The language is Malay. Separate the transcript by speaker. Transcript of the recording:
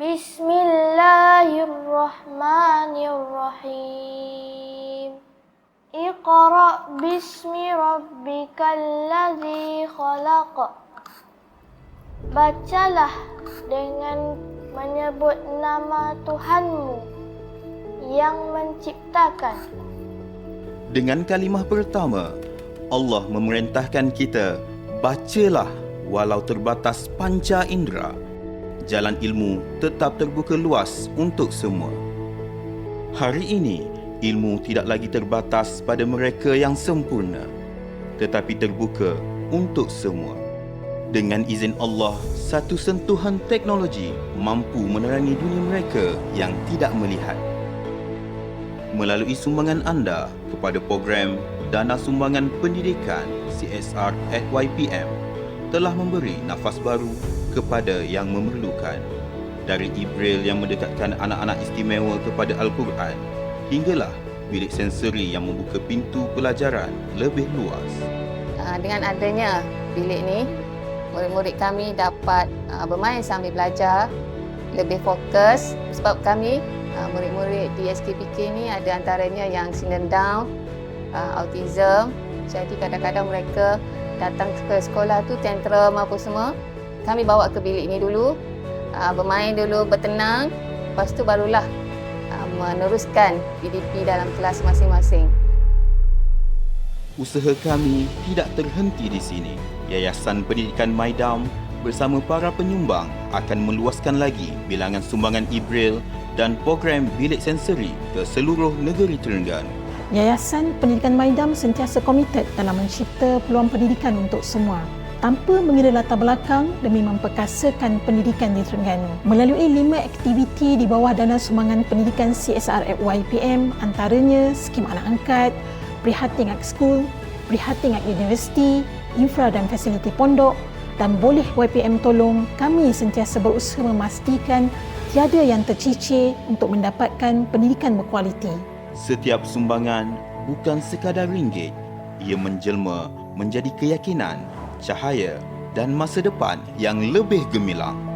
Speaker 1: Bismillahirrahmanirrahim. Iqra bismi rabbikal ladzi khalaq. Bacalah dengan menyebut nama Tuhanmu yang menciptakan.
Speaker 2: Dengan kalimah pertama, Allah memerintahkan kita bacalah walau terbatas panca indera. Jalan ilmu tetap terbuka luas untuk semua. Hari ini, ilmu tidak lagi terbatas pada mereka yang sempurna, tetapi terbuka untuk semua. Dengan izin Allah, satu sentuhan teknologi mampu menerangi dunia mereka yang tidak melihat. Melalui sumbangan anda kepada program Dana Sumbangan Pendidikan CSR at YPM telah memberi nafas baru kepada yang memerlukan. Dari Ibril yang mendekatkan anak-anak istimewa kepada Al-Quran hinggalah bilik sensori yang membuka pintu pelajaran lebih luas.
Speaker 3: Ah, dengan adanya bilik ni, murid-murid kami dapat ah, bermain sambil belajar, lebih fokus sebab kami ah, murid-murid di SKPK ni ada antaranya yang syndrome down, autism. Jadi kadang-kadang mereka datang ke sekolah tu tantrum apa semua. Kami bawa ke bilik ni dulu, ah, bermain dulu, bertenang. Lepas tu barulah ah, meneruskan PDP dalam kelas masing-masing.
Speaker 2: Usaha kami tidak terhenti di sini. Yayasan Pendidikan Maidam bersama para penyumbang akan meluaskan lagi bilangan sumbangan Ibril dan program bilik sensori ke seluruh negeri Terengganu.
Speaker 4: Yayasan Pendidikan Maidam sentiasa komited dalam mencipta peluang pendidikan untuk semua tanpa mengira latar belakang demi memperkasakan pendidikan di Terengganu. Melalui lima aktiviti di bawah dana sumbangan pendidikan CSR at YPM antaranya skim anak angkat, prihatin at school, prihatin at universiti, infra dan fasiliti pondok dan boleh YPM tolong kami sentiasa berusaha memastikan tiada yang tercicir untuk mendapatkan pendidikan berkualiti.
Speaker 2: Setiap sumbangan bukan sekadar ringgit, ia menjelma menjadi keyakinan, cahaya dan masa depan yang lebih gemilang.